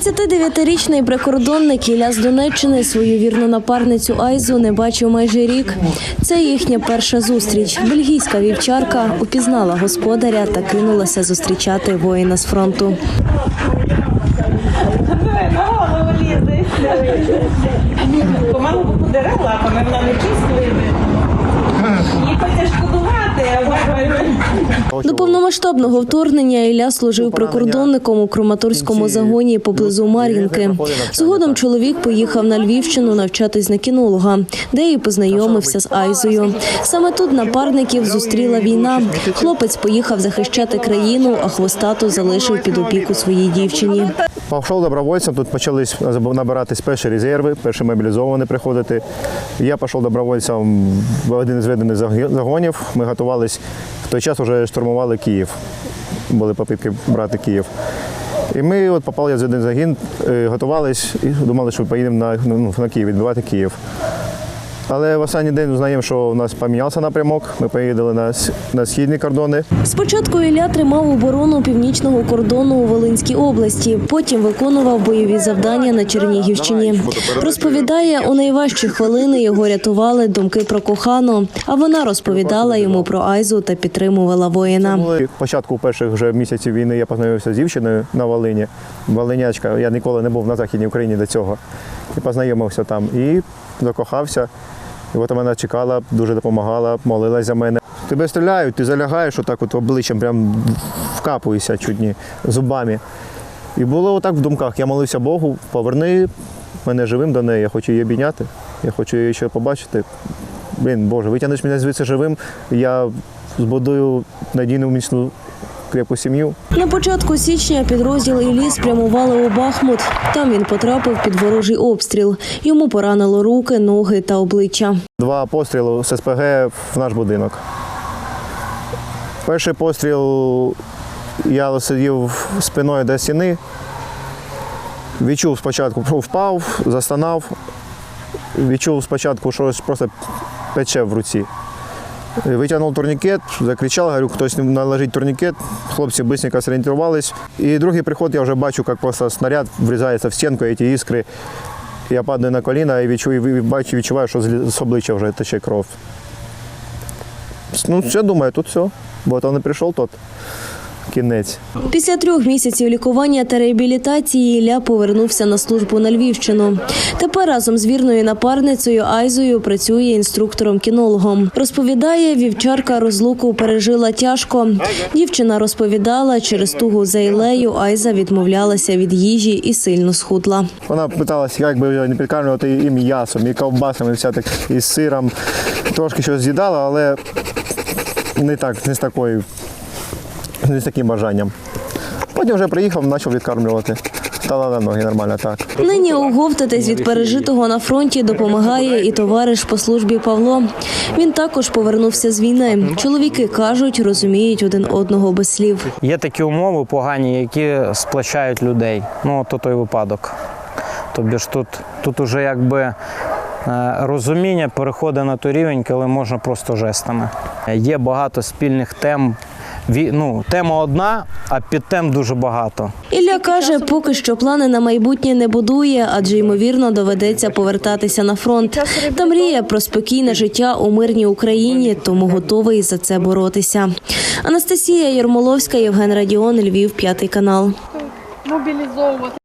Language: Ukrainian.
29-річний прикордонник Ілля з Донеччини свою вірну напарницю Айзу не бачив майже рік. Це їхня перша зустріч. Бельгійська вівчарка упізнала господаря та кинулася зустрічати воїна з фронту. Подере лапами, вона не шкодувати, а вона До повномасштабного вторгнення Ілля служив прикордонником у Краматорському загоні поблизу Мар'їнки. Згодом чоловік поїхав на Львівщину навчатись на кінолога, де і познайомився з Айзою. Саме тут напарників зустріла війна. Хлопець поїхав захищати країну, а хвостату залишив під опіку своїй дівчині. Пішов добровольцем, тут почались набиратись перші резерви, перші мобілізовані приходити. Я пішов добровольцем в один із ведених загонів. Ми готувалися, в той час вже штурмували Київ. Були попитки брати Київ. І ми от попали в один загін, готувалися готувались і думали, що поїдемо на, ну, на Київ, відбивати Київ. Але в останній день знаємо, що у нас помінявся напрямок. Ми поїхали на, на східні кордони. Спочатку Ілля тримав оборону північного кордону у Волинській області, потім виконував бойові завдання на Чернігівщині. Розповідає, у найважчі хвилини його рятували думки про кохану, а вона розповідала йому про Айзу та підтримувала воїна. Початку перших вже місяців війни я познайомився з дівчиною на Волині. Волинячка. Я ніколи не був на Західній Україні до цього. І познайомився там. І закохався. І от вона чекала, дуже допомагала, молилась за мене. Тебе стріляють, ти залягаєш отак от обличчям, прям вкапуєшся чуть не зубами. І було отак в думках. Я молився Богу, поверни мене живим до неї, я хочу її обійняти, я хочу її ще побачити. Блін, Боже, витягнеш мене звідси живим, я збудую надійну міцну крепку сім'ю. На початку січня підрозділ Іллі спрямували у Бахмут. Там він потрапив під ворожий обстріл. Йому поранило руки, ноги та обличчя. Два постріли з СПГ в наш будинок. Перший постріл я сидів спиною до стіни. Відчув спочатку, впав, застонав. Відчув спочатку, що щось просто пече в руці. Витягнув турнікет, закричав, говорю, хтось наложить турнікет. Хлопці швидко зорієнтувалися. І другий приход я вже бачу, як просто снаряд врізається в стінку, і ті іскри. Я падаю на коліна і відчую, відчуваю, що з обличчя вже тече кров. Ну, все, думаю, тут все. Бо то не прийшов, тот кінець. Після трьох місяців лікування та реабілітації Ілля повернувся на службу на Львівщину. Тепер разом з вірною напарницею Айзою працює інструктором-кінологом. Розповідає, вівчарка розлуку пережила тяжко. Дівчина розповідала, через тугу за Ілею Айза відмовлялася від їжі і сильно схудла. Вона питалася, як би не підкармлювати і м'ясом, і ковбасами, і сиром. Трошки щось з'їдала, але не так, не з такою, з таким бажанням. Потім вже приїхав, почав відкармлювати. Стала на ноги нормально так. Нині оговтатись від пережитого на фронті допомагає і товариш по службі Павло. Він також повернувся з війни. Чоловіки кажуть, розуміють один одного без слів. Є такі умови погані, які сплачають людей. Ну, то той випадок. Тобі ж тут, тут уже якби е, розуміння переходить на той рівень, коли можна просто жестами. Є багато спільних тем. Ну, тема одна, а підтем дуже багато. Ілля каже, поки що плани на майбутнє не будує, адже ймовірно доведеться повертатися на фронт. Та мріє про спокійне життя у мирній Україні, тому готовий за це боротися. Анастасія Ярмоловська, Євген Радіон, Львів, п'ятий канал. мобілізовувати.